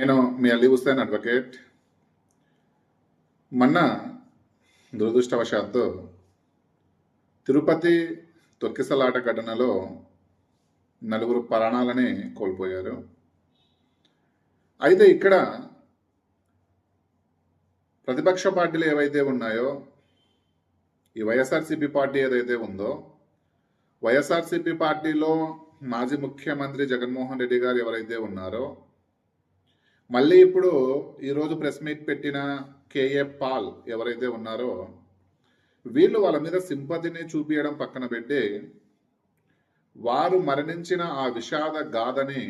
నేను మీ అలీ హుస్సేన్ అడ్వకేట్ మొన్న దురదృష్టవశాత్తు తిరుపతి తొక్కిసలాట ఘటనలో నలుగురు ప్రాణాలని కోల్పోయారు. అయితే ఇక్కడ ప్రతిపక్ష పార్టీలు ఏవైతే ఉన్నాయో ఈ వైఎస్ఆర్సీపీ పార్టీ ఏదైతే ఉందో వైఎస్ఆర్సీపీ పార్టీలో మాజీ ముఖ్యమంత్రి జగన్మోహన్ రెడ్డి గారు ఎవరైతే ఉన్నారో మళ్ళీ ఇప్పుడు ఈరోజు ప్రెస్ మీట్ పెట్టిన కేఏ పాల్ ఎవరైతే ఉన్నారో వీళ్ళు వాళ్ళ మీద సింపతిని చూపించడం పక్కన పెట్టి వారు మరణించిన ఆ విషాద గాథని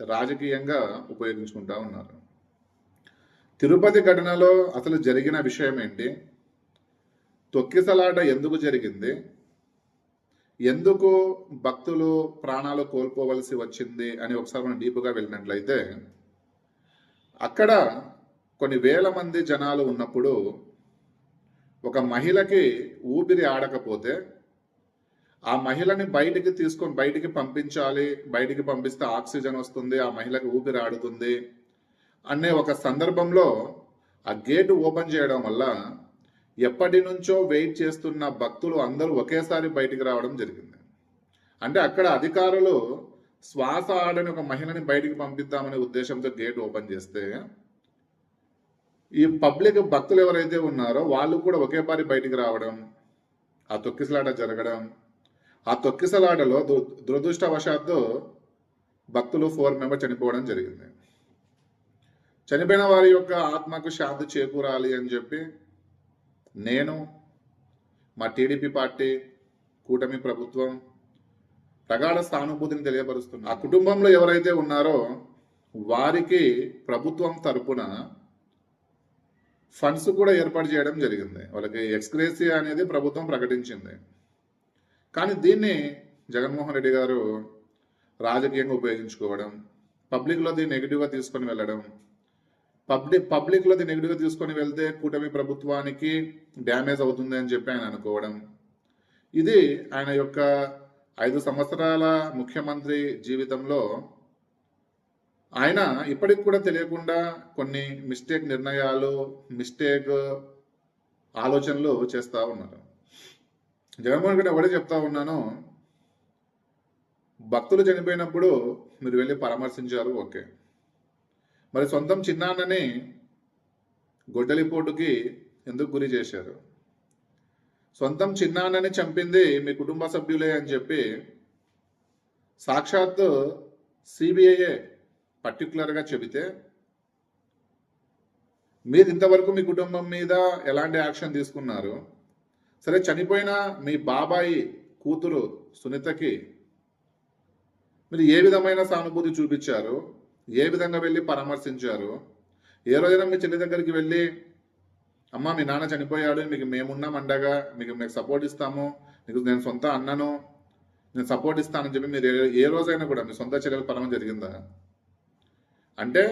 రాజకీయంగా ఉపయోగించుకుంటా ఉన్నారు. తిరుపతి ఘటనలో అసలు జరిగిన విషయం ఏంటి? తొక్కిసలాట ఎందుకు జరిగింది? ఎందుకు భక్తులు ప్రాణాలు కోల్పోవలసి వచ్చింది అని ఒకసారి మనం డీప్గా వెళ్ళినట్లయితే అక్కడ కొన్ని వేల మంది జనాలు ఉన్నప్పుడు ఒక మహిళకి ఊపిరి ఆడకపోతే ఆ మహిళని బయటికి తీసుకొని బయటికి పంపించాలి బయటికి పంపిస్తే ఆక్సిజన్ వస్తుంది ఆ మహిళకి ఊపిరి ఆడుతుంది అనే ఒక సందర్భంలో ఆ గేటు ఓపెన్ చేయడం వల్ల ఎప్పటి నుంచో వెయిట్ చేస్తున్న భక్తులు అందరూ ఒకేసారి బయటికి రావడం జరిగింది. అంటే అక్కడ అధికారులు శ్వాస ఆడని ఒక మహిళని బయటికి పంపిద్దామనే ఉద్దేశంతో గేట్ ఓపెన్ చేస్తే ఈ పబ్లిక్ భక్తులు ఎవరైతే ఉన్నారో వాళ్ళు కూడా ఒకేసారి బయటికి రావడం ఆ తొక్కిసలాట జరగడం ఆ తొక్కిసలాటలో దు- దురదృష్టవశాత్తు భక్తులు ఫోర్ మెంబర్ చనిపోవడం జరిగింది. చనిపోయిన వారి యొక్క ఆత్మకు శాంతి చేకూరాలి అని చెప్పి నేను మా టీడీపీ పార్టీ కూటమి ప్రభుత్వం ప్రగాఢ సానుభూతిని తెలియపరుస్తున్నా ఆ కుటుంబంలో ఎవరైతే ఉన్నారో వారికి ప్రభుత్వం తరపున ఫండ్స్ కూడా ఏర్పాటు చేయడం జరిగింది. వాళ్ళకి ఎక్స్గ్రేసియా అనేది ప్రభుత్వం ప్రకటించింది. కానీ దీన్ని జగన్మోహన్ రెడ్డి గారు రాజకీయంగా ఉపయోగించుకోవడం పబ్లిక్లో దీన్ని నెగిటివ్గా తీసుకొని వెళ్ళడం పబ్లిక్ పబ్లిక్లో దీన్ని నెగిటివ్గా తీసుకొని వెళ్తే కూటమి ప్రభుత్వానికి డ్యామేజ్ అవుతుంది అని చెప్పి ఆయన అనుకోవడం ఇది ఆయన యొక్క ఐదు సంవత్సరాల ముఖ్యమంత్రి జీవితంలో ఆయన ఇప్పటికి కూడా తెలియకుండా కొన్ని మిస్టేక్ నిర్ణయాలు మిస్టేక్ ఆలోచనలు చేస్తూ ఉన్నారు. జగన్మోహన్ రెడ్డి ఒకటే చెప్తా ఉన్నాను భక్తులు చనిపోయినప్పుడు మీరు వెళ్ళి పరామర్శించారు ఓకే. మరి సొంతం చిన్నాన్నని గొడ్డలిపోటుకి ఎందుకు గురి చేశారు? సొంతం చిన్నాన్నని చంపింది మీ కుటుంబ సభ్యులే అని చెప్పి సాక్షాత్తు సిబిఐఏ పర్టికులర్గా చెబితే మీరు ఇంతవరకు మీ కుటుంబం మీద ఎలాంటి యాక్షన్ తీసుకున్నారు? సరే చనిపోయిన మీ బాబాయి కూతురు సునీతకి మీరు ఏ విధమైన సానుభూతి చూపించారు? ఏ విధంగా వెళ్ళి పరామర్శించారు? ఏ రోజైనా మీ చెల్లి దగ్గరికి వెళ్ళి అమ్మ మీ నాన్న చనిపోయాడు మీకు మేమున్నాం అండగా మీకు మీకు సపోర్ట్ ఇస్తాము మీకు నేను సొంత అన్నను నేను సపోర్ట్ ఇస్తానని చెప్పి మీరు ఏ- రోజైనా కూడా మీ సొంత చెల్లెలు పరమం జరిగిందా? అంటే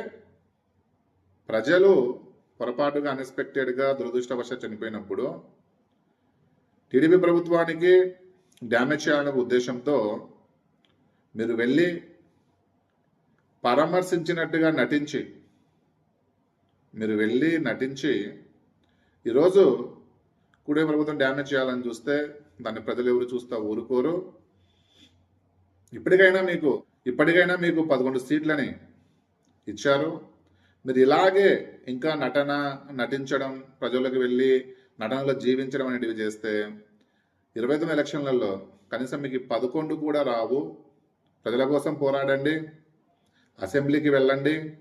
ప్రజలు పొరపాటుగా అన్ఎక్స్పెక్టెడ్గా దురదృష్టవశ చనిపోయినప్పుడు టీడీపీ ప్రభుత్వానికి డ్యామేజ్ చేయాలనే ఉద్దేశంతో మీరు వెళ్ళి పరామర్శించినట్టుగా నటించి మీరు వెళ్ళి నటించి ఈరోజు కూడే ప్రభుత్వం డ్యామేజ్ చేయాలని చూస్తే దాన్ని ప్రజలు ఎవరు చూస్తా ఊరుకోరు. ఇప్పటికైనా మీకు ఇప్పటికైనా మీకు పదకొండు సీట్లని ఇచ్చారు. మీరు ఇలాగే ఇంకా నటన నటించడం ప్రజలకు వెళ్ళి నటనలో జీవించడం అనేటివి చేస్తే ఇరవై తొమ్మిది ఎలక్షన్లలో కనీసం మీకు పదకొండు కూడా రావు. ప్రజల కోసం పోరాడండి. అసెంబ్లీకి వెళ్ళండి.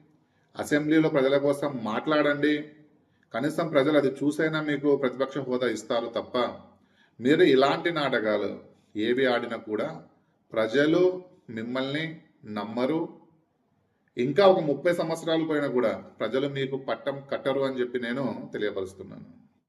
అసెంబ్లీలో ప్రజల కోసం మాట్లాడండి. కనీసం ప్రజలు అది చూసైనా మీకు ప్రతిపక్ష హోదా ఇస్తారు తప్ప మీరు ఇలాంటి నాటకాలు ఏవి ఆడినా కూడా ప్రజలు మిమ్మల్ని నమ్మరు. ఇంకా ఒక ముప్పై సంవత్సరాలు పోయినా కూడా ప్రజలు మీకు పట్టం కట్టరు అని చెప్పి నేను తెలియపరుస్తున్నాను.